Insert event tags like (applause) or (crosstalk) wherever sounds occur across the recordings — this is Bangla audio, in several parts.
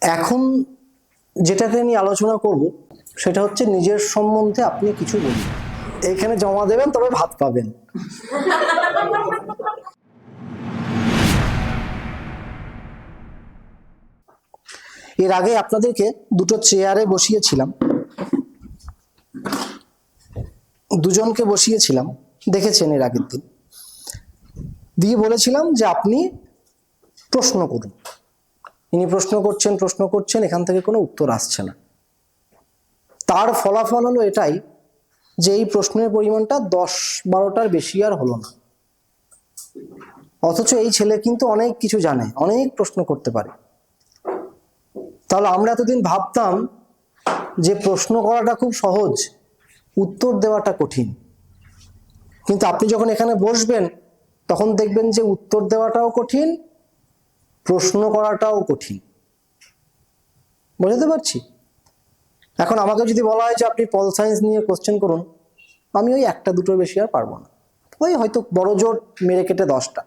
এখন যেটাকে নিয়ে আলোচনা করব, সেটা হচ্ছে নিজের সম্বন্ধে আপনি কিছু বলুন। এখানে জমা দেবেন, তবে ভাত পাবেন। এর আগে আপনাদেরকে দুটো চেয়ারে বসিয়েছিলাম। দুজনকে বসিয়েছিলাম। দেখেছেন এর আগের দিন। দিয়ে বলেছিলাম যে আপনি প্রশ্ন করুন। ইনি প্রশ্ন করছেন প্রশ্ন করছেন, এখান থেকে কোনো উত্তর আসছে না। তার ফলাফল হলো এটাই যে এই প্রশ্নের পরিমাণটা দশ বারোটার বেশি আর হলো না। অথচ এই ছেলে কিন্তু অনেক কিছু জানে, অনেক প্রশ্ন করতে পারে। তাহলে আমরা এতদিন ভাবতাম যে প্রশ্ন করাটা খুব সহজ, উত্তর দেওয়াটা কঠিন। কিন্তু আপনি যখন এখানে বসবেন, তখন দেখবেন যে উত্তর দেওয়াটাও কঠিন প্রশ্ন করাটাও কঠিন। বুঝতে পারছি? এখন আমাকে যদি বলা হয় যে আপনি পল সায়েন্স নিয়ে কোশ্চেন করুন, আমি ওই একটা দুটোর বেশি আর পারব না। ওই হয়তো বড় জোর মেরে কেটে দশটা।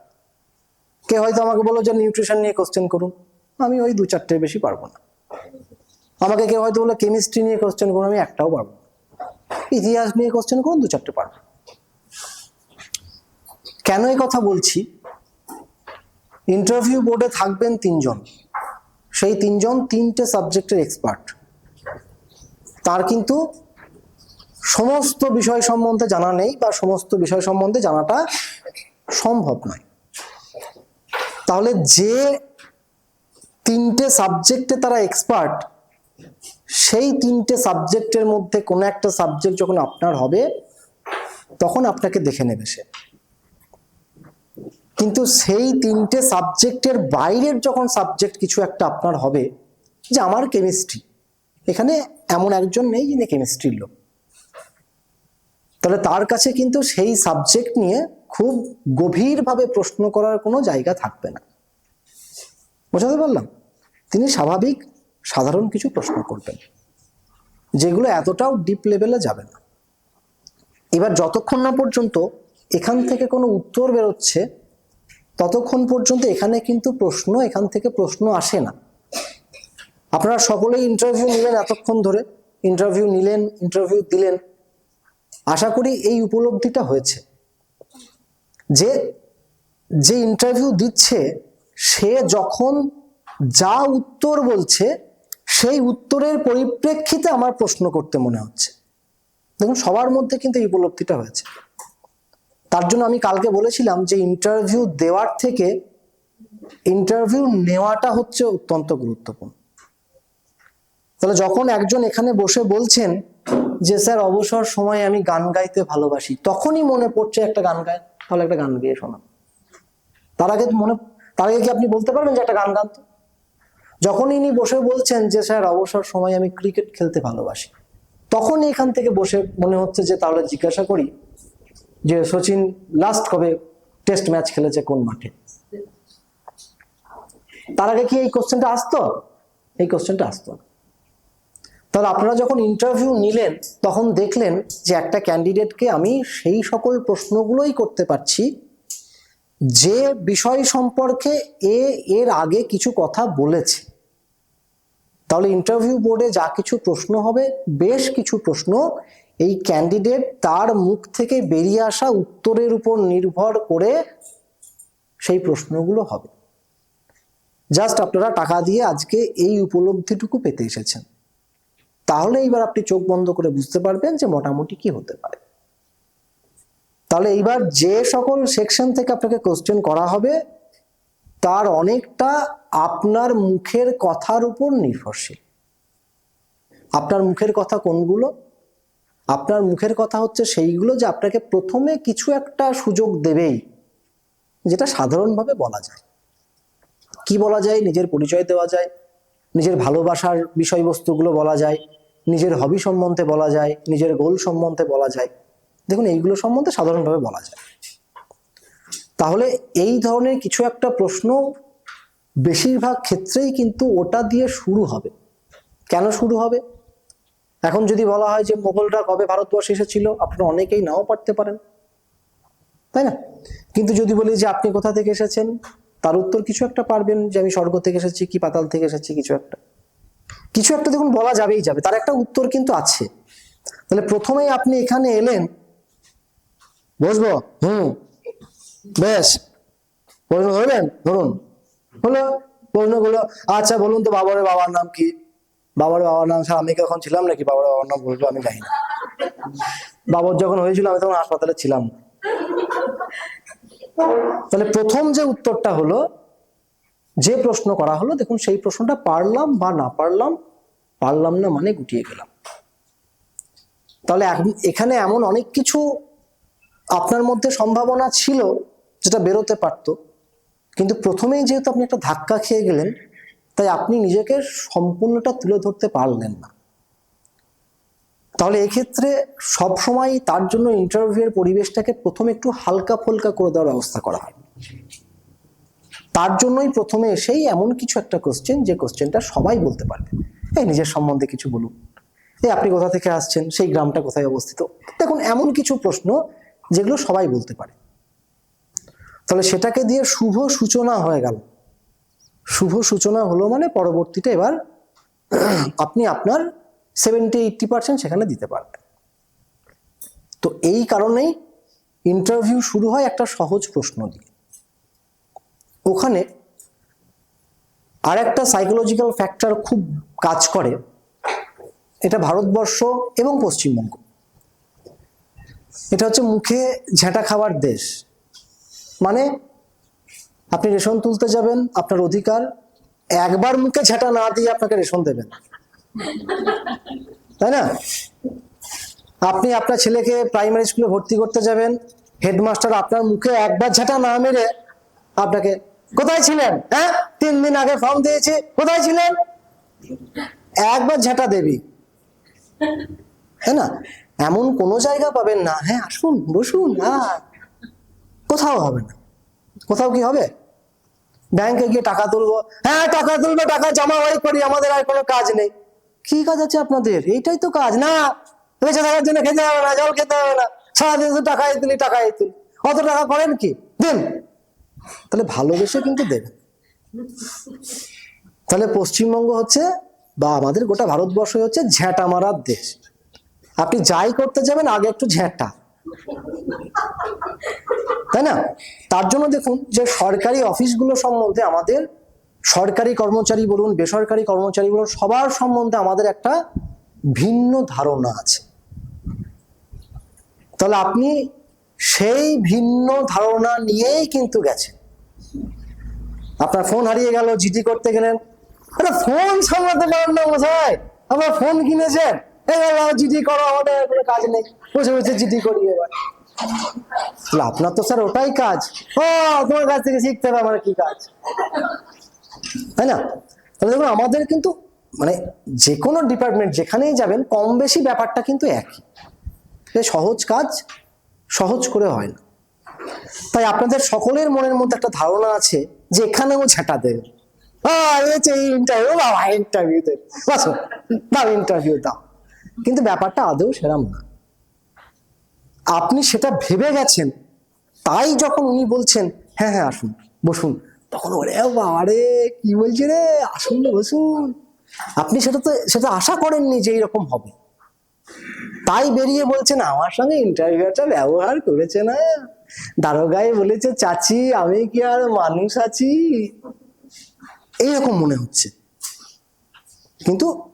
কে হয়তো আমাকে বলো যে নিউট্রিশন নিয়ে কোশ্চেন করুন, আমি ওই দু চারটের বেশি পারব না। আমাকে কেউ হয়তো বলে কেমিস্ট্রি নিয়ে কোশ্চেন করুন, আমি একটাও পারব না। ইতিহাস নিয়ে কোশ্চেন করুন, দু চারটে পারব। কেন এই কথা বলছি? ইন্টারভিউ বোর্ডে থাকবেন তিনজন। সেই তিনজন তিনটে সাবজেক্টের এক্সপার্ট তার কিন্তু সমস্ত বিষয় সম্বন্ধে জানা নেই বা সমস্ত বিষয় সম্বন্ধে জানাটা সম্ভব নয়। তাহলে যে তিনটে সাবজেক্টে তারা এক্সপার্ট সেই তিনটে সাবজেক্টের মধ্যে কোনো একটা সাবজেক্ট যখন আপনার হবে, তখন আপনাকে দেখে নেবে সে। কিন্তু সেই তিনটে সাবজেক্টের বাইরের যখন সাবজেক্ট কিছু একটা আপনার হবে, যে আমার কেমিস্ট্রি, এখানে এমন একজন নেই যিনি কেমিস্ট্রির লোক। তাহলে তার কাছে কিন্তু সেই সাবজেক্ট নিয়ে খুব গভীরভাবে প্রশ্ন করার কোনো জায়গা থাকবে না। বোঝাতে পারলাম? তিনি স্বাভাবিক সাধারণ কিছু প্রশ্ন করবেন, যেগুলো এতটাও ডিপ লেভেলে যাবে না। এবার যতক্ষণ না পর্যন্ত এখান থেকে কোনো উত্তর বেরোচ্ছে ততক্ষণ পর্যন্ত এখানে কিন্তু প্রশ্ন, এখান থেকে প্রশ্ন আসে না। আপনারা সকলেই ইন্টারভিউ নিলেন এতক্ষণ ধরে। ইন্টারভিউ নিলেন ইন্টারভিউ দিলেন। আশা করি এই উপলব্ধিটা হয়েছে। যে যে ইন্টারভিউ দিচ্ছে, সে যখন যা উত্তর বলছে, সেই উত্তরের পরিপ্রেক্ষিতে আমার প্রশ্ন করতে মনে হচ্ছে। দেখুন, সবার মধ্যে কিন্তু এই উপলব্ধিটা হয়েছে। তার জন্য আমি কালকে বলেছিলাম যে ইন্টারভিউ দেওয়ার থেকে ইন্টারভিউ নেওয়াটা হচ্ছে অত্যন্ত গুরুত্বপূর্ণ। তাহলে যখন একজন এখানে বসে বলছেন যে, স্যার, অবসর সময় আমি গান গাইতে ভালোবাসি। তখনই মনে পড়ছে একটা গান গায়, তাহলে একটা গান গিয়ে শোনা তার আগে মনে, তার আগে কি আপনি বলতে পারবেন যে একটা গান গান তো? যখন ইনি বসে বলছেন যে, স্যার, অবসর সময় আমি ক্রিকেট খেলতে ভালোবাসি। তখনই এখান থেকে বসে মনে হচ্ছে যে, তাহলে জিজ্ঞাসা করি যে সচিন লাস্ট কবে টেস্ট ম্যাচ খেলেছে কোন মাঠে? তার আগে কি এই কোশ্চেনটা আসতো? এই কোশ্চেনটা আসতো তাহলে আপনারা যখন ইন্টারভিউ নিলেন, তখন দেখলেন যে একটা ক্যান্ডিডেটকে আমি সেই সকল প্রশ্নগুলোই করতে পারছি, যে বিষয় সম্পর্কে এ এর আগে কিছু কথা বলেছে। তাহলে ইন্টারভিউ বোর্ডে যা কিছু প্রশ্ন হবে, বেশ কিছু প্রশ্ন এই ক্যান্ডিডেট তার মুখ থেকে বেরিয়ে আসা উত্তরের উপর নির্ভর করে সেই প্রশ্নগুলো হবে। জাস্ট আপনারা টাকা দিয়ে আজকে এই উপলব্ধিটুকু পেতে এসেছেন। তাহলে এইবার আপনি চোখ বন্ধ করে বুঝতে পারবেন যে মোটামুটি কি হতে পারে। তাহলে এইবার যে সকল সেকশন থেকে আপনাকে কোশ্চেন করা হবে, তার অনেকটা আপনার মুখের কথার উপর নির্ভরশীল। আপনার মুখের কথা কোনগুলো? আপনার মুখের কথা হচ্ছে সেইগুলো যে আপনাকে প্রথমে কিছু একটা সুযোগ দেবেই, যেটা সাধারণভাবে বলা যায়। কি বলা যায়? নিজের পরিচয় দেওয়া যায়, নিজের ভালোবাসার বিষয়বস্তুগুলো বলা যায়, নিজের হবি সম্বন্ধে বলা যায়, নিজের গোল সম্বন্ধে বলা যায়। দেখুন, এইগুলো সম্বন্ধে সাধারণভাবে বলা যায়। তাহলে এই ধরনের কিছু একটা প্রশ্ন বেশিরভাগ ক্ষেত্রেই কিন্তু ওটা দিয়ে শুরু হবে। কেন শুরু হবে? এখন যদি বলা হয় যে মোগলরা কবে ভারতবর্ষে এসেছিল, আপনারা অনেকেই নাও পারতে পারেন। তাই না? কিন্তু যদি বলি যে আপনি কোথা থেকে এসেছেন, তার উত্তর কিছু একটা পারবেন যে আমি স্বর্গ থেকে এসেছি কি পাতাল থেকে এসেছি, কিছু একটা। কিছু একটা দেখুন, বলা যাবেই যাবে। তার একটা উত্তর কিন্তু আছে। তাহলে প্রথমেই আপনি এখানে এলেন। বুঝব হুম। বেশ। প্রশ্ন ধরবেন ধরুন। হলো প্রশ্নগুলো। আচ্ছা বলুন তো বাবারের বাবার নাম কি? বাবার বাবার নাম আমি কখন ছিলাম নাকি বাবার বাবার নাম বলব আমি জানি না। বাবার যখন হয়েছিল, আমি তখন হাসপাতালে ছিলাম। তাহলে প্রথম যে উত্তরটা হলো, যে প্রশ্ন করা হলো, দেখুন সেই প্রশ্নটা পারলাম বা না পারলাম পারলাম না মানে গুটিয়ে গেলাম। তাহলে এখানে এমন অনেক কিছু আপনার মধ্যে সম্ভাবনা ছিল, যেটা বেরোতে পারতো। কিন্তু প্রথমেই যেহেতু আপনি একটা ধাক্কা খেয়ে গেলেন তাই আপনি নিজেকে সম্পূর্ণটা তুলে ধরতে পারলেন না। তাহলে এক্ষেত্রে সবসময় তার জন্য ইন্টারভিউয়ের পরিবেশটাকে প্রথমে একটু হালকা ফুলকা করে দেওয়ার ব্যবস্থা করা হয়। তার জন্যই প্রথমে এসেই এমন কিছু একটা কোশ্চেন যে কোশ্চেনটা সবাই বলতে পারবে। এই নিজের সম্বন্ধে কিছু বলুন। এই আপনি কোথা থেকে আসছেন? সেই গ্রামটা কোথায় অবস্থিত? দেখুন, এমন কিছু প্রশ্ন যেগুলো সবাই বলতে পারে। তাহলে সেটাকে দিয়ে শুভ সূচনা হয়ে গেল। শুভ সূচনা হলো মানে পরবর্তীতে এবার আপনি আপনার সেভেন্টি এইটটি পার্সেন্ট সেখানে দিতে পারবেন। তো এই কারণেই ইন্টারভিউ শুরু হয় একটা সহজ প্রশ্ন দিয়ে। ওখানে আর একটা সাইকোলজিক্যাল ফ্যাক্টর খুব কাজ করে, এটা ভারতবর্ষ এবং পশ্চিমবঙ্গ। এটা হচ্ছে মুখে ঝেঁটা খাওয়ার দেশ। মানে আপনি রেশন তুলতে যাবেন, আপনার অধিকার, একবার মুখে ঝেঁটা না দিয়ে আপনাকে রেশন দেবেন। তাই না? আপনি আপনার ছেলেকে প্রাইমারি স্কুলে ভর্তি করতে যাবেন হেডমাস্টার আপনার মুখে একবার ঝাঁটা না মেরে আপনাকে, কোথায় ছিলেন? হ্যাঁ? তিন দিন আগে ফর্ম দিয়েছি, কোথায় ছিলেন? একবার ঝাঁটা দেবি। না? এমন কোনো জায়গা পাবেন না। হ্যাঁ আসুন, বসুন কোথাও হবে না। কোথাও কি হবে? ব্যাংকে গিয়ে টাকা তুলবো। হ্যাঁ টাকা তুলবো, টাকা জমা হয় করি, আমাদের আর কোনো কাজ নেই। কি কাজ আছে আপনাদের? এইটাই তো কাজ, না? বেঁচে থাকার জন্য খেতে হবে না, জল খেতে হবে না। সারাদিন তো টাকাই তুলি টাকাই তুলি। অত টাকা করেন কি? দিন। তাহলে ভালোবেসে কিন্তু দেবেন তাহলে পশ্চিমবঙ্গ হচ্ছে, বা আমাদের গোটা ভারতবর্ষ হচ্ছে ঝ্যাঁটা মারার দেশ। আপনি যাই করতে যাবেন, আগে একটু ঝ্যাঁটা। তাই না? তার জন্য দেখুন যে সরকারি অফিসগুলো সম্বন্ধে আমাদের সরকারি কর্মচারী বলুন, বেসরকারি কর্মচারী বলুন, সবার সম্বন্ধে আমাদের একটা ভিন্ন ধারণা আছে। তাহলে আপনি সেই ভিন্ন ধারণা নিয়েই কিন্তু গেছেন। আপনার ফোন হারিয়ে গেল, জিডি করতে গেলেন। ফোন সামলাতে পারেন না মশাই, আবার ফোন কিনেছেন। জিডি করো আমাদের কাজ নেই। বসে বসে জিডি করি এবার আপনার তো স্যার ওটাই কাজ। ও, তোমার কাছ থেকে শিখতে হবে আমার কি কাজ। তাই না? তাহলে দেখুন, আমাদের কিন্তু মানে যে কোনো ডিপার্টমেন্ট যেখানেই যাবেন কম বেশি ব্যাপারটা কিন্তু একই। সহজ কাজ, সহজ করে হয় না। তাই আপনাদের সকলের মনের মধ্যে একটা ধারণা আছে যে এখানেও ঝাঁটা দেবে দেবে ইন্টারভিউ দাও কিন্তু ব্যাপারটা আদৌ সেরাম না। আপনি সেটা ভেবে গেছেন, তাই যখন উনি বলছেন হ্যাঁ হ্যাঁ আসুন, বসুন। তখন ওরে বাবা রে, কি বলছে রে? আসুন বসুন। আপনি সেটা তো, সেটা আশা করেননি যে এইরকম হবে। তাই বেরিয়ে বলছেন, আমার সঙ্গে ইন্টারভিউটা ব্যবহার করেছে না। দারোগাই বলেছে, চাচি, আমি কি আর মানুষ আছি? এইরকম মনে হচ্ছে। কিন্তু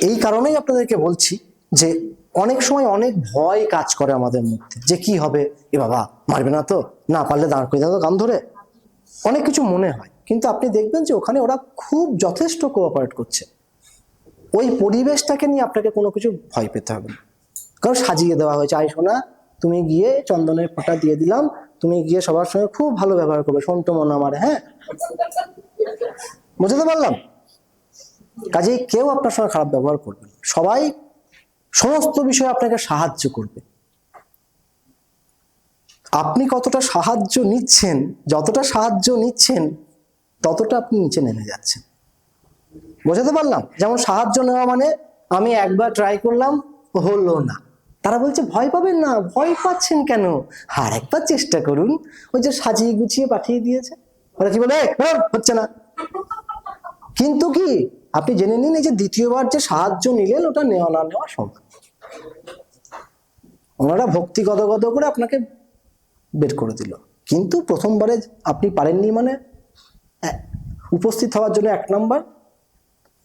এই কারণেই আপনাদেরকে বলছি যে অনেক সময় অনেক ভয় কাজ করে আমাদের মধ্যে। যে কি হবে? এ বাবা, মারবে না তো? না পারলে দাঁড় করে দাও গান ধরে। অনেক কিছু মনে হয়। কিন্তু আপনি দেখবেন যে ওখানে ওরা খুব যথেষ্ট কোঅপারেট করছে। ওই পরিবেশটাকে নিয়ে আপনাকে কোনো কিছু ভয় পেতে হবে না। কারণ সাজিয়ে দেওয়া হয়েছে আই সোনা, তুমি গিয়ে চন্দনের ফোঁটা দিয়ে দিলাম। তুমি গিয়ে সবার সঙ্গে খুব ভালো ব্যবহার করবে। সন্টো মন আমার হ্যাঁ? বুঝতে পারলাম? কাজেই কেউ আপনার সঙ্গে খারাপ ব্যবহার করবে। সবাই সমস্ত বিষয়ে আপনাকে সাহায্য করবে। আপনি কতটা সাহায্য নিচ্ছেন, যতটা সাহায্য নিচ্ছেন, ততটা আপনি নিচে নেমে যাচ্ছেন। বোঝাতে পারলাম? যেমন সাহায্য নেওয়া মানে আমি একবার ট্রাই করলাম, হলো না। তারা বলছে, ভয় পাবেন না, ভয় পাচ্ছেন কেন? আর একবার চেষ্টা করুন। ওই যে সাজিয়ে গুছিয়ে পাঠিয়ে দিয়েছে। ওরা কি বলে হচ্ছে না। কিন্তু কি, আপনি জেনে নিন এই যে দ্বিতীয়বার যে সাহায্য নিলেন, ওটা নেওয়া না নেওয়া সমান ওনারা ভক্তি গদ গদ করে আপনাকে বের করে দিল। কিন্তু প্রথমবারে আপনি পারেননি মানে উপস্থিত হওয়ার জন্য এক নাম্বার।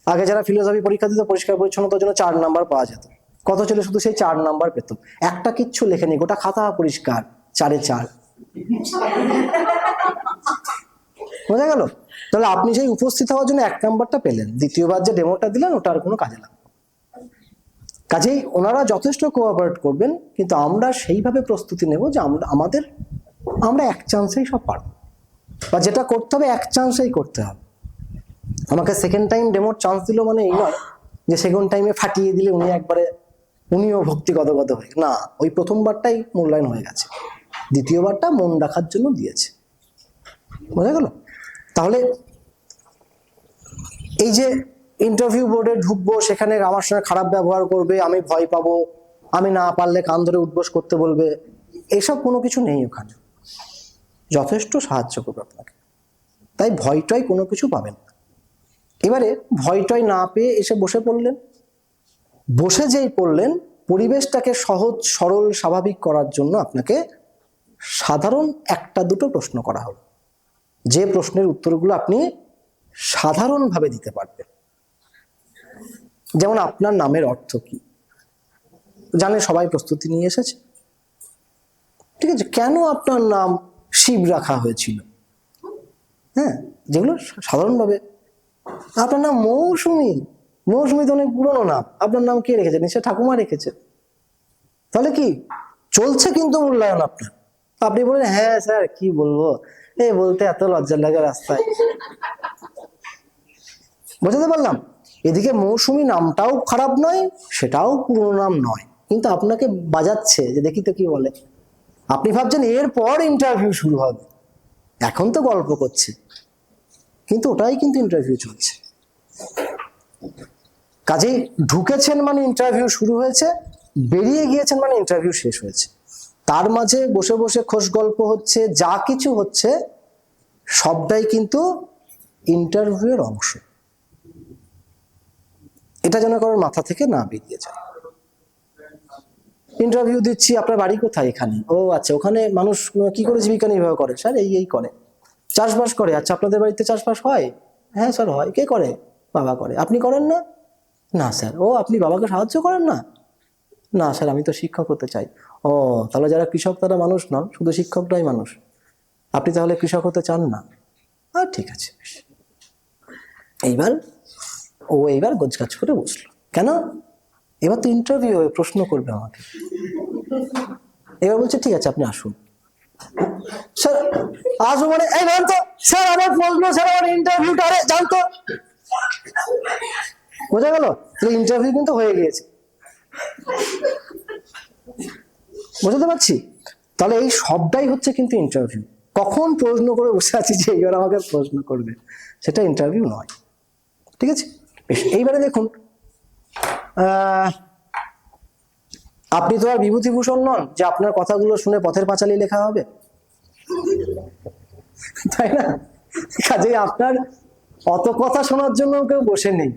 আগে যারা ফিলোসফি পরীক্ষা দিত, পরিষ্কার পরিচ্ছন্নতার জন্য চার নাম্বার পাওয়া যেত। কত ছিল শুধু সেই চার নাম্বার পেত? একটা কিচ্ছু লেখেনি, গোটা খাতা পরিষ্কার, চারে চার। বোঝা গেল? তাহলে আপনি সেই উপস্থিত হওয়ার জন্য এক নাম্বারটা পেলেন। দ্বিতীয়বার যে ডেমোটা দিলেন, ওটা আর কোনো কাজে লাগবে। কাজেই ওনারা যথেষ্ট কোঅপারেট করবেন, কিন্তু আমরা সেইভাবে প্রস্তুতি নেব যে আমরা আমাদের, আমরা এক চান্সেই সব পারব। বা যেটা করতে হবে, এক চান্সেই করতে হবে। আমাকে সেকেন্ড টাইম ডেমোর চান্স দিল মানে এই নয় যে সেকেন্ড টাইমে ফাটিয়ে দিলে উনি একবারে, উনিও ভক্তি গদগদ হয়ে না, ওই প্রথমবারটাই মূল্যায়ন হয়ে গেছে। দ্বিতীয়বারটা মন রাখার জন্য দিয়েছে। বোঝা গেল? এই যে ইন্টারভিউ বোর্ডে ঢুকবো, সেখানে আমার সঙ্গে খারাপ ব্যবহার করবে, আমি ভয় পাবো, আমি না পারলে কান ধরে উদ্বোস করতে বলবে, এসব কোনো কিছু নেই ওখানে। যথেষ্ট সাহায্য করবে আপনাকে। তাই ভয়টয় কোনো কিছু পাবেন এবারে ভয়টয় না পেয়ে এসে বসে পড়লেন। বসে যেই পড়লেন, পরিবেশটাকে সহজ, সরল, স্বাভাবিক করার জন্য আপনাকে সাধারণ একটা দুটো প্রশ্ন করা হলো। যে প্রশ্নের উত্তরগুলো আপনি সাধারণভাবে দিতে পারবেন। যেমন আপনার নামের অর্থ কি? জানে সবাই প্রস্তুতি নিয়ে এসেছে? ঠিক আছে, কেন আপনার নাম শিব রাখা হয়েছিল? হ্যাঁ যেগুলো সাধারণভাবে। আপনার নাম মৌসুমী। মৌসুমী তো অনেক পুরনো নাম। আপনার নাম কে রেখেছে? নিশ্চয় ঠাকুমা রেখেছে। তাহলে কি? চলছে কিন্তু মূল্যায়ন আপনার। আপনি বলেন হ্যাঁ স্যার, কি বলব? এই বলতে এত লজ্জা লাগে রাস্তায়। বোঝাতে পারলাম? এদিকে মৌসুমি নামটাও খারাপ নয়, সেটাও পুরনো নাম নয়। কিন্তু আপনাকে বাজাচ্ছে যে দেখি তো কি বলে। আপনি ভাবছেন এরপর ইন্টারভিউ শুরু হবে। এখন তো গল্প করছে। কিন্তু ওটাই কিন্তু ইন্টারভিউ চলছে। কাজেই ঢুকেছেন মানে ইন্টারভিউ শুরু হয়েছে, বেরিয়ে গিয়েছেন মানে ইন্টারভিউ শেষ হয়েছে। তার মাঝে বসে বসে খোশ গল্প হচ্ছে, যা কিছু হচ্ছে, সবটাই কিন্তু ইন্টারভিউয়ের অংশ। এটা যেন কারোর মাথা থেকে না বেরিয়ে যায়। ইন্টারভিউ দিচ্ছি, আপনার বাড়ি কোথায় এখানে? ও আচ্ছা ওখানে মানুষ কি করে জীবিকা নির্বাহ করে? স্যার, এই এই করে। চাষবাস করে? আচ্ছা আপনাদের বাড়িতে চাষবাস হয়? হ্যাঁ স্যার, হয়। কে করে? বাবা করে। আপনি করেন না? না, স্যার। ও, আপনি বাবাকে সাহায্য করেন না? না স্যার, আমি তো শিক্ষক হতে চাই। ও, তাহলে যারা কৃষক তারা মানুষ নন শুধু শিক্ষকটাই মানুষ। আপনি তাহলে কৃষক হতে চান না? আর ঠিক আছে। এইবার, ও এইবার গোছগাছ করে বসল। কেন? এবার তো ইন্টারভিউ প্রশ্ন করবে আমাকে। এবার বলছে, ঠিক আছে, আপনি আসুন। স্যার আসব মানে এই বলেন তো স্যার, আমার প্রশ্ন, স্যার, আমার ইন্টারভিউটা আরে যান তো বোঝা গেল? ইন্টারভিউ কিন্তু হয়ে গিয়েছে। বুঝতে পারছি? তাহলে এই সবটাই হচ্ছে কিন্তু ইন্টারভিউ কখন প্রশ্ন করে বসে আছি যে এইবার আমাকে প্রশ্ন করবে? সেটা ইন্টারভিউ নয়। ঠিক আছে? বেশ, এইবারে দেখুন। আপনি তো আর বিভূতিভূষণ নন, যে আপনার কথাগুলো শুনে পথের পাঁচালি লেখা হবে? তাই না? কাজেই আপনার অত কথা শোনার জন্য কেউ বসে নেই।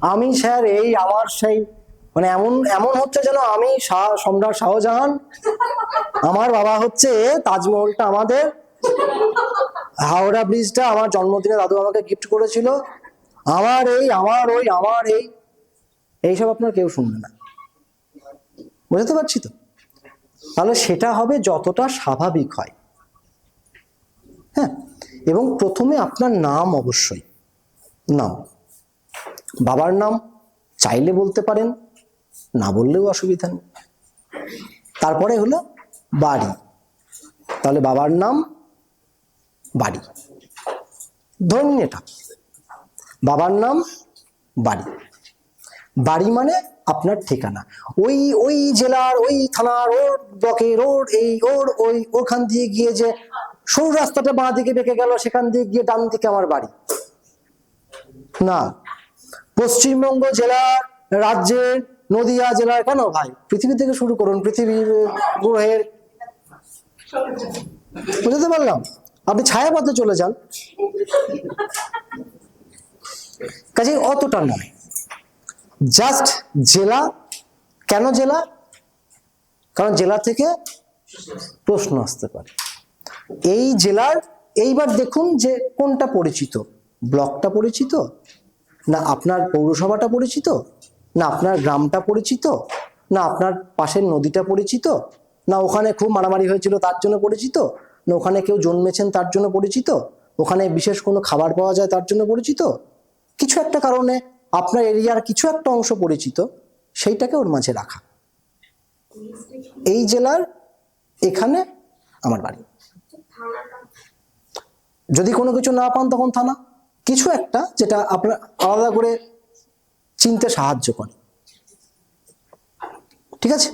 আমি, স্যার, এই, আমার, সেই মানে এমন এমন হচ্ছে যেন আমি সম্রাট শাহজাহান, আমার বাবা হচ্ছে তাজমহলটা আমাদের, হাওড়া ব্রিজটা আমার জন্মদিনে দাদু আমাকে গিফট করেছিল। আমার এই, আমার ওই, আমার এই, এইসব আপনার কেউ শুনবে না। বুঝতে পারছি তো? তাহলে সেটা হবে যতটা স্বাভাবিক হয়। হ্যাঁ এবং প্রথমে আপনার নাম অবশ্যই। নাম। বাবার নাম চাইলে বলতে পারেন না বললেও অসুবিধা নেই। তারপরে হলো বাড়ি। তাহলে বাবার নাম বাড়ি। ধরুন এটা বাবার নাম বাড়ি। বাড়ি মানে আপনার ঠিকানা। ওই ওই জেলার, ওই থানার, ওর ব্লকের, ওর এই, ওর ওই, ওখান দিয়ে গিয়ে যে সরু রাস্তাটা বাঁ দিকে বেঁকে গেল, সেখান দিয়ে গিয়ে ডান দিকে আমার বাড়ি। না। পশ্চিমবঙ্গ জেলার রাজ্যের নদিয়া জেলার কেন ভাই? পৃথিবী থেকে শুরু করুন, পৃথিবীর গ্রহের। বুঝতে পারলাম? আপনি ছায়া পথে চলে যান। কাজে অতটা নয়। জাস্ট জেলা। কেন জেলা? কারণ জেলা থেকে প্রশ্ন আসতে পারে। এই জেলার, এইবার দেখুন যে কোনটা পরিচিত। ব্লকটা পরিচিত? না আপনার পৌরসভাটা পরিচিত? না আপনার গ্রামটা পরিচিত, না আপনার পাশের নদীটা পরিচিত, না ওখানে খুব মারামারি হয়েছিল তার জন্য পরিচিত, না ওখানে কেউ জন্মেছেন তার জন্য পরিচিত, ওখানে বিশেষ কোনো খাবার পাওয়া যায় তার জন্য পরিচিত? কিছু একটা কারণে আপনার এরিয়ার কিছু একটা অংশ পরিচিত, সেইটাকে ওর মাঝে রাখা। এই জেলার এখানে আমার বাড়ি। যদি কোনো কিছু না পান তখন থানা। কিছু একটা যেটা আপনার আলাদা করে চিনতে সাহায্য করে। ঠিক আছে?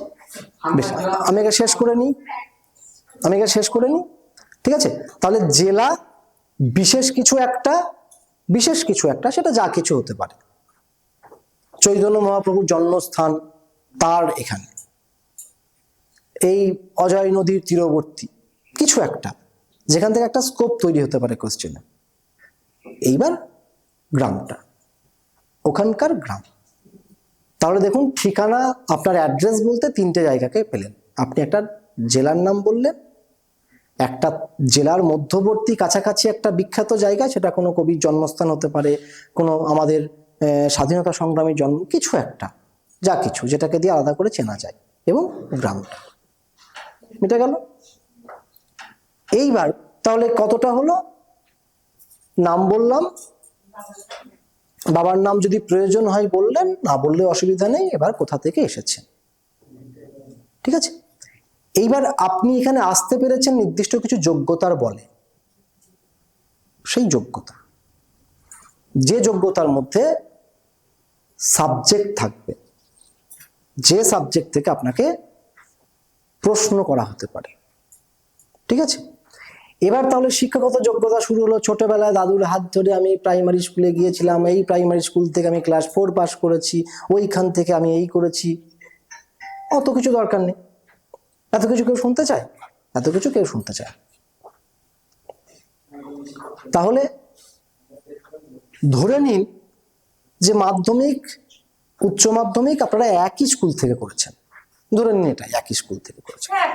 বেশ, আমি একে শেষ করে নিই। আমি একে শেষ করে নিই। ঠিক আছে? তাহলে জেলা বিশেষ কিছু একটা, বিশেষ কিছু একটা, সেটা যা কিছু হতে পারে। চৈতন্য মহাপ্রভুর জন্মস্থান তার এখানে। এই অজয় নদীর তীরবর্তী কিছু একটা, যেখান থেকে একটা স্কোপ তৈরি হতে পারে কোশ্চেনে এইবার গ্রামটা। ওখানকার গ্রাম। তাহলে দেখুন, ঠিকানা আপনার অ্যাড্রেস বলতে তিনটে জায়গাকে পেলেন। আপনি একটা জেলার নাম বললেন, একটা জেলার মধ্যবর্তী কাছাকাছি একটা বিখ্যাত জায়গা, সেটা কোনো কবির জন্মস্থান হতে পারে, কোনো আমাদের স্বাধীনতা সংগ্রামীর জন্ম, কিছু একটা, যা কিছু, যেটাকে দিয়ে আলাদা করে চেনা যায়, এবং গ্রামটা। মিটে গেল? এইবার, তাহলে কতটা হলো? নাম বললাম বাবার নাম যদি প্রয়োজন হয় বললেন, না বললে অসুবিধা নেই, এবার কোথা থেকে এসেছেন? ঠিক আছে? এইবার আপনি এখানে আসতে পেরেছেন নির্দিষ্ট কিছু যোগ্যতার বলে। সেই যোগ্যতা। যে যোগ্যতার মধ্যে সাবজেক্ট থাকবে, যে সাবজেক্ট থেকে আপনাকে প্রশ্ন করা হতে পারে। ঠিক আছে? এবার তাহলে শিক্ষাগত যোগ্যতা শুরু হলো ছোটবেলায়। দাদুর হাত ধরে আমি প্রাইমারি স্কুলে গিয়েছিলাম। এই প্রাইমারি স্কুল থেকে আমি ক্লাস ফোর পাস করেছি। ওইখান থেকে আমি এই করেছি। অত কিছু দরকার নেই। এত কিছু কেউ শুনতে চায়? এত কিছু কেউ শুনতে চায়? তাহলে ধরে নিন যে মাধ্যমিক উচ্চ মাধ্যমিক আপনারা একই স্কুল থেকে করেছেন। ধরে নিন এটা একই স্কুল থেকে করেছেন। হ্যাঁ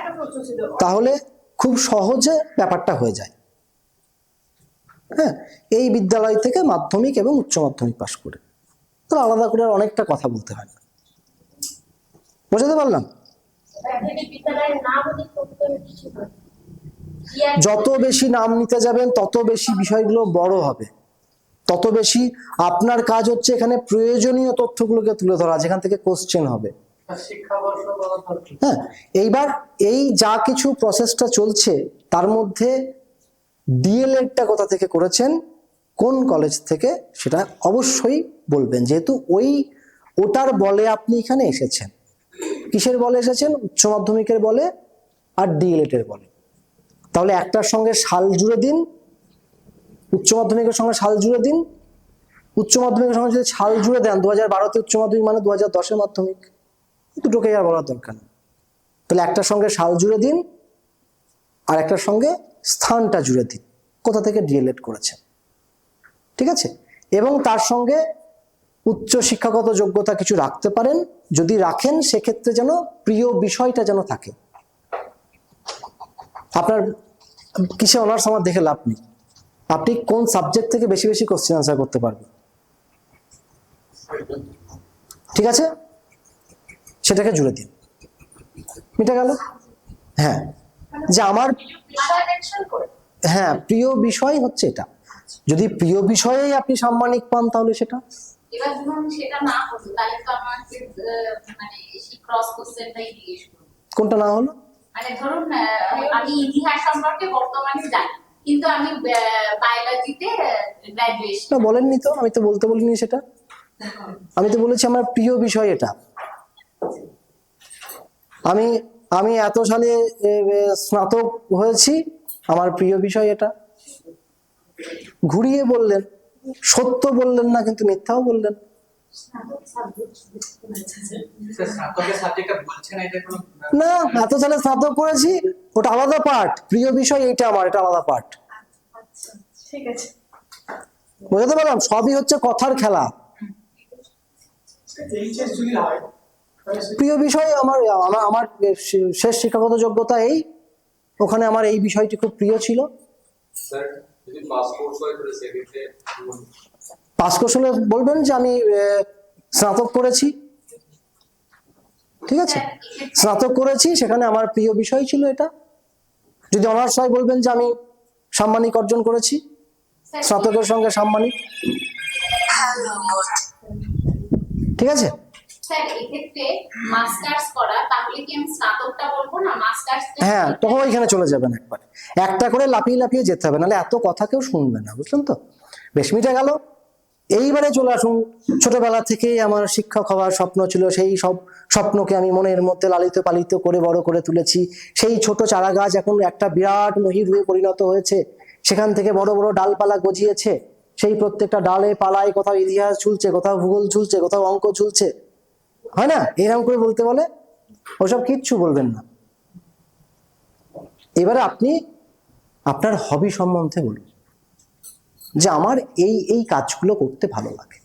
তাহলে খুব সহজে ব্যাপারটা হয়ে যায়। হ্যাঁ এই বিদ্যালয় থেকে মাধ্যমিক এবং উচ্চ মাধ্যমিক পাশ করে। তো আলাদা করে আর অনেকটা কথা বলতে হয় না। বোঝাতে পারলাম? যত বেশি নাম নিতে যাবেন, তত বেশি বিষয়গুলো বড় হবে। তত বেশি আপনার কাজ হচ্ছে এখানে প্রয়োজনীয় তথ্যগুলোকে তুলে ধরা, যেখান থেকে কোশ্চেন হবে। হ্যাঁ এইবার এই যা কিছু প্রসেসটা চলছে, তার মধ্যে ডিএলএডটা কোথা থেকে করেছেন, কোন কলেজ থেকে, সেটা অবশ্যই বলবেন। যেহেতু ওই, ওটার বলে আপনি এখানে এসেছেন। কিসের বলে এসেছেন? উচ্চ মাধ্যমিকের বলে আর ডিএলএড এর বলে। তাহলে একটার সঙ্গে সাল জুড়ে দিন, উচ্চ মাধ্যমিকের সঙ্গে সাল জুড়ে দিন। উচ্চ মাধ্যমিকের সঙ্গে যদি সাল জুড়ে দেন দু হাজার বারোতে উচ্চ মাধ্যমিক মানে দু হাজার দশের মাধ্যমিক। দুটোকে আর বলার দরকার নেই। তাহলে একটার সঙ্গে সাল জুড়ে দিন, আর একটার সঙ্গে স্থানটা জুড়ে দিন। কোথা থেকে ডিএলএড করেছেন? ঠিক আছে? এবং তার সঙ্গে উচ্চ শিক্ষাগত যোগ্যতা কিছু রাখতে পারেন। যদি রাখেন, সেক্ষেত্রে যেন প্রিয় বিষয়টা যেন থাকে। আপনার কিসে অনার্স আমার দেখে লাভ নেই। আপনি কোন সাবজেক্ট থেকে বেশি বেশি কোশ্চেন আনসার করতে পারবেন? ঠিক আছে? সেটাকে জুড়ে দিন। মিটে গেল? হ্যাঁ। যে আমার হ্যাঁ প্রিয় বিষয় হচ্ছে এটা। যদি প্রিয় বিষয়েই আপনি সাম্মানিক পান তাহলে সেটা। মানে কোনটা না হলো? মানে ধরুন আমি ইতিহাস সম্পর্কে বর্তমানে জানি কিন্তু আমি বায়োলজিতে গ্রাজুয়েশন না বলেননি তো আমি তো বলতে বলিনি সেটা। আমি তো বলেছি আমার প্রিয় বিষয় এটা। আমি আমি এত সালে স্নাতক হয়েছি আমার প্রিয় বিষয় এটা। ঘুরিয়ে বললেন সত্য বললেন না কিন্তু মিথ্যাও বললেন। স্যার স্নাতকের সাবজেক্টটা বলছেন এটা কোনো না এত সালে স্নাতক করেছি ওটা আলাদা পার্ট প্রিয় বিষয় এইটা আমার এটা আলাদা পার্ট ঠিক আছে। বুঝতে পারলাম? সবই হচ্ছে কথার খেলা। প্রিয় বিষয় আমার আমার আমার শেষ শিক্ষাগত যোগ্যতা এই। ওখানে আমার এই বিষয়টি খুব প্রিয় ছিল। হয় পাস কোর্স হলে বলবেন যে আমি স্নাতক করেছি। ঠিক আছে? স্নাতক করেছি সেখানে আমার প্রিয় বিষয় ছিল এটা। যদি অনার্স হয় বলবেন যে আমি সাম্মানিক অর্জন করেছি। স্নাতকের সঙ্গে সাম্মানিক। ঠিক আছে? স্যার এক্ষেত্রে মাস্টার্স করা তাহলে কি আমি স্নাতকটা বলব না মাস্টার্স হ্যাঁ তখন ওইখানে চলে যাবেন একবার। একটা করে লাফিয়ে লাফিয়ে যেতে হবে নাহলে এত কথা কেউ শুনবে না বুঝলেন তো? বেশ মিটে গেল। এইবারে চলে আসুন। ছোটবেলা থেকেই আমার শিক্ষক হওয়ার স্বপ্ন ছিল সেই সব স্বপ্নকে আমি মনের মধ্যে লালিত পালিত করে বড় করে তুলেছি। সেই ছোট চারা গাছ এখন একটা বিরাট মহির হয়ে পরিণত হয়েছে। সেখান থেকে বড় বড় ডালপালা গজিয়েছে। সেই প্রত্যেকটা ডালে পালায় কোথাও ইতিহাস ঝুলছে কোথাও ভূগোল ঝুলছে কোথাও অঙ্ক ঝুলছে। হয় না? এরকম করে বলতে বলে? ওসব কিচ্ছু বলবেন না। এবারে আপনি আপনার হবি সম্বন্ধে বলুন। যে আমার এই এই কাজগুলো করতে ভালো লাগে।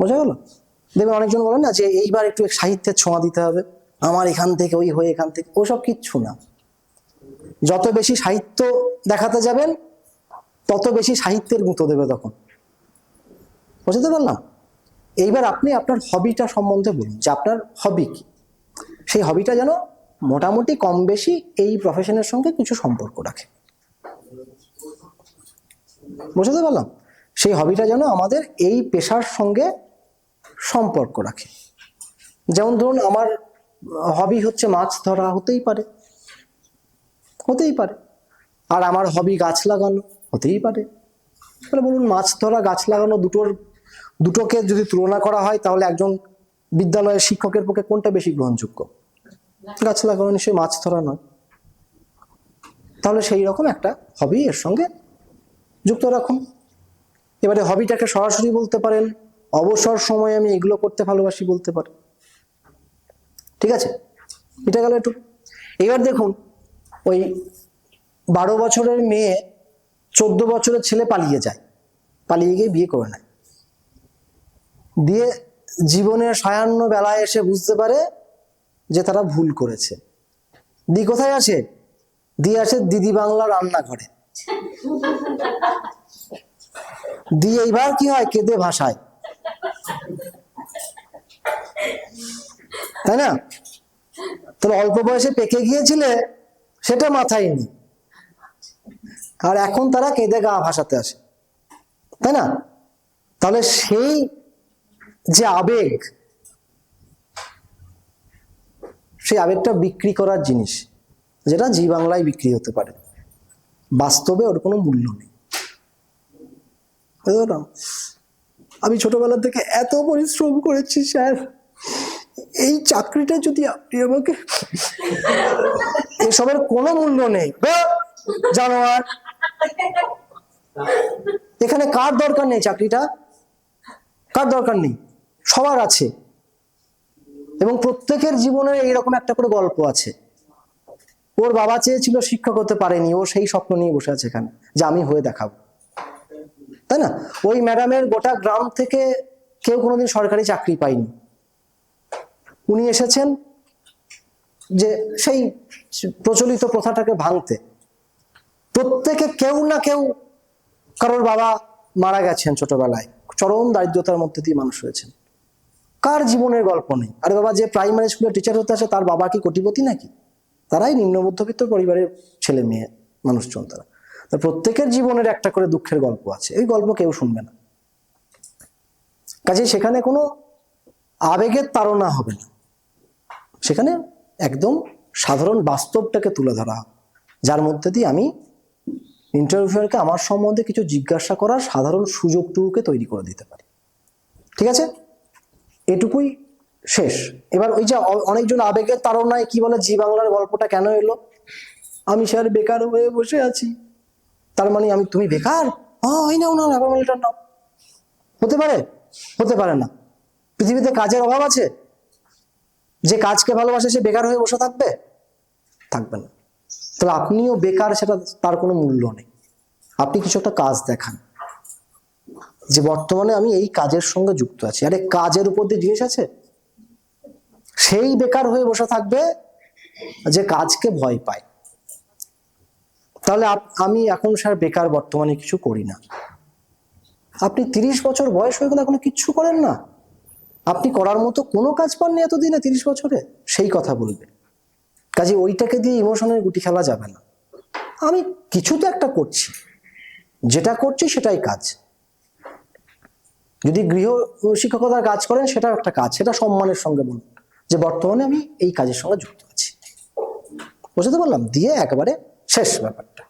বোঝা গেল? দেখবেন অনেকজন বলেন না যে এইবার একটু সাহিত্যের ছোঁয়া দিতে হবে। আমার এখান থেকে, ওই হয়ে এখান থেকে, ওসব কিচ্ছু না। যত বেশি সাহিত্য দেখাতে যাবেন, তত বেশি সাহিত্যের গুঁতো দেবে তখন। বুঝতে পারলাম? এইবার আপনি আপনার হবিটা সম্বন্ধে বলুন যে আপনার হবি কি? সেই হবিটা যেন মোটামুটি কম বেশি এই প্রফেশনের সঙ্গে কিছু সম্পর্ক রাখে। বুঝতে পারলাম? সেই হবিটা যেন আমাদের এই পেশার সঙ্গে সম্পর্ক রাখে। যেমন ধরুন আমার হবি হচ্ছে মাছ ধরা, হতেই পারে। হতেই পারে। আর আমার হবি গাছ লাগানো, হতেই পারে। তাহলে বলুন মাছ ধরা, গাছ লাগানো দুটোর দুটোকে যদি তুলনা করা হয়, তাহলে একজন বিদ্যালয়ের শিক্ষকের পক্ষে কোনটা বেশি গ্রহণযোগ্য? গাছ লাগানো নিশ্চয়ই মাছ ধরা নয়। তাহলে সেই রকম একটা হবি এর সঙ্গে যুক্ত রাখুন। এবারে হবিটাকে সরাসরি বলতে পারেন, অবসর সময়ে আমি এগুলো করতে ভালোবাসি বলতে পারেন। ঠিক আছে? এটা গেল একটু। এবার দেখুন, ওই বারো বছরের মেয়ে চোদ্দ বছরের ছেলে পালিয়ে যায়। পালিয়ে গিয়ে বিয়ে করে নেয়। দিয়ে জীবনের সায়ান্ন বেলায় এসে বুঝতে পারে যে তারা ভুল করেছে। দি কোথায় আছে? দি আছে দিদি বাংলা রান্নাঘরে। দি এইবার কি হয়? কেঁদে ভাষায় তাই না? তাহলে অল্প বয়সে পেকে গিয়েছিলে, সেটা মাথায় নি আর এখন তারা কেঁদে গা ভাসাতে আসে। তাই না? তাহলে সেই যে আবেগ, সেই আবেগটা বিক্রি করার জিনিস, যেটা জি বাংলায় বিক্রি হতে পারে। বাস্তবে ওর কোনো মূল্য নেই। আমি ছোটবেলা থেকে এত পরিশ্রম করেছি, স্যার। এই চাকরিটা যদি আপনি আমাকে এসবের কোনো মূল্য নেই। জানোয়ার। এখানে কার দরকার নেই চাকরিটা? কার দরকার নেই? সবার আছে। এবং প্রত্যেকের জীবনে এইরকম একটা করে গল্প আছে। ওর বাবা চেয়েছিল শিক্ষক হতে পারেনি, ও সেই স্বপ্ন নিয়ে বসে আছে এখানে, যে আমি হয়ে দেখাবো। তাই না? ওই ম্যাডামের গোটা গ্রাম থেকে কেউ কোনোদিন সরকারি চাকরি পায়নি। উনি এসেছেন যে সেই প্রচলিত প্রথাটাকে ভাঙতে। প্রত্যেকে কেউ না কেউ কারোর বাবা মারা গেছেন ছোটবেলায়। চরম দারিদ্রতার মধ্যে দিয়ে মানুষ হয়েছেন। কার জীবনের গল্প নেই? আরে বাবা, যে প্রাইমারি স্কুলের টিচার হতে আসে, তার বাবা কি কোটিপতি নাকি? তারাই নিম্ন মধ্যবিত্ত পরিবারের ছেলে মেয়ে, মানুষজন তারা। প্রত্যেকের জীবনের একটা করে দুঃখের গল্প আছে। এই গল্প কেউ শুনবে না। কাজে সেখানে কোনো আবেগের তাড়না হবে না। সেখানে একদম সাধারণ বাস্তবটাকে তুলে ধরা যার মধ্যে দিয়ে আমি ইন্টারভিউয়ারকে আমার সম্বন্ধে কিছু জিজ্ঞাসা করার সাধারণ সুযোগটুকুকে তৈরি করে দিতে পারি। ঠিক আছে? এটুকুই শেষ। এবার ওই যে অনেকজন আবেগের তাড়নায় কি বলে জি বাংলার গল্পটা কেন এলো? আমি স্যার বেকার হয়ে বসে আছি। তার মানে আমি, তুমি বেকার? ওই নাও নাও। হতে পারে? হতে পারে না। পৃথিবীতে কাজের অভাব আছে? যে কাজকে ভালোবাসে সে বেকার হয়ে বসে থাকবে? থাকবে না। তাহলে আপনিও বেকার, সেটা তার কোনো মূল্য নেই। আপনি কিছু একটা কাজ দেখান। যে বর্তমানে আমি এই কাজের সঙ্গে যুক্ত আছি। আরে কাজের উপর দিয়ে জিনিস আছে? সেই বেকার হয়ে বসে থাকবে যে কাজকে ভয় পায়। তাহলে আমি এখন স্যার বেকার বর্তমানে কিছু করি না। আপনি তিরিশ বছর বয়স হয়ে গেলে এখনও কিচ্ছু করেন না? আপনি করার মতো কোনো কাজ পাননি এতদিনে তিরিশ বছরে? সেই কথা বলবে। কাজে ওইটাকে দিয়ে ইমোশনের গুটি খেলা যাবে না। আমি কিছু তো একটা করছি। যেটা করছি সেটাই কাজ। যদি গৃহ শিক্ষকতার কাজ করেন সেটাও একটা কাজ, সেটা সম্মানের সঙ্গে বলুন। যে বর্তমানে আমি এই কাজের সঙ্গে যুক্ত আছি। বুঝতে পারলাম? দিয়ে একেবারে শেষ ব্যাপারটা।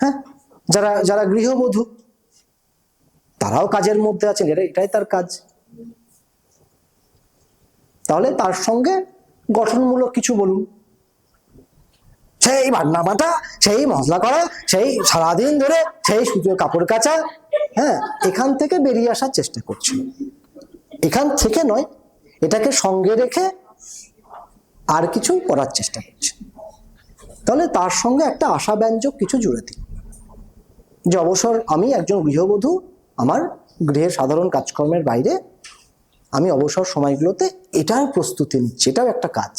হ্যাঁ? যারা যারা গৃহবধূ, তারাও কাজের মধ্যে আছেন এটা এটাই তার কাজ। তাহলে তার সঙ্গে গঠনমূলক কিছু বলুন। সেই রান্না বাটা সেই মশলা করা, সেই সারাদিন ধরে সেই সুতো কাপড় কাচা হ্যাঁ এখান থেকে বেরিয়ে আসার চেষ্টা করছে। এখান থেকে নয়, এটাকে সঙ্গে রেখে আর কিছু করার চেষ্টা করছে। তাহলে তার সঙ্গে একটা আশাব্যঞ্জক কিছু জুড়ে দিন যে অবসর আমি একজন গৃহবধূ, আমার গৃহের সাধারণ কাজকর্মের বাইরে, আমি অবসর সময়গুলোতে এটার প্রস্তুতি নিচ্ছি, এটাও একটা কাজ।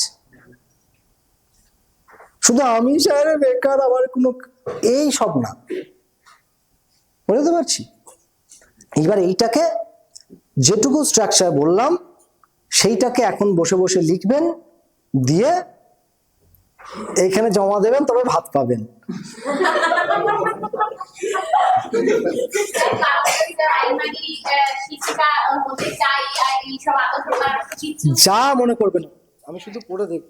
শুধু আমি স্যার বেকার আমার কোনো এই সব না। বুঝতে পারছি? এইবার এইটাকে যেটুকু স্ট্রাকচার বললাম সেইটাকে এখন বসে বসে লিখবেন দিয়ে এইখানে জমা দেবেন তবে ভাত পাবেন। (laughs) যা মনে করবেন। আমি শুধু পড়ে দেখ